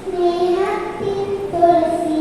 സ്നേഹത്തിൻ തുളസി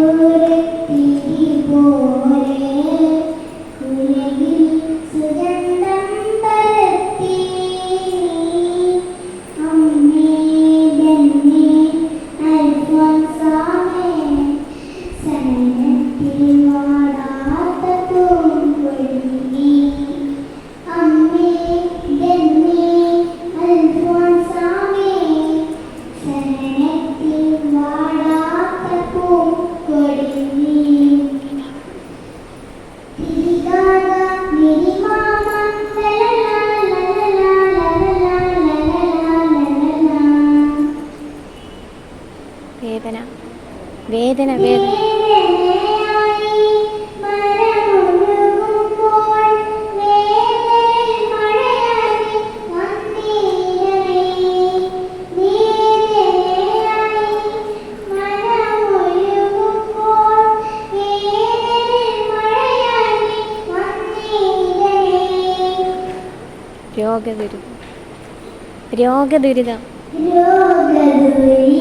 Thank you. വേദന. വേദന വേദന. രോഗദുരിതം. രോഗദുരിതം. രോഗദുരിതം.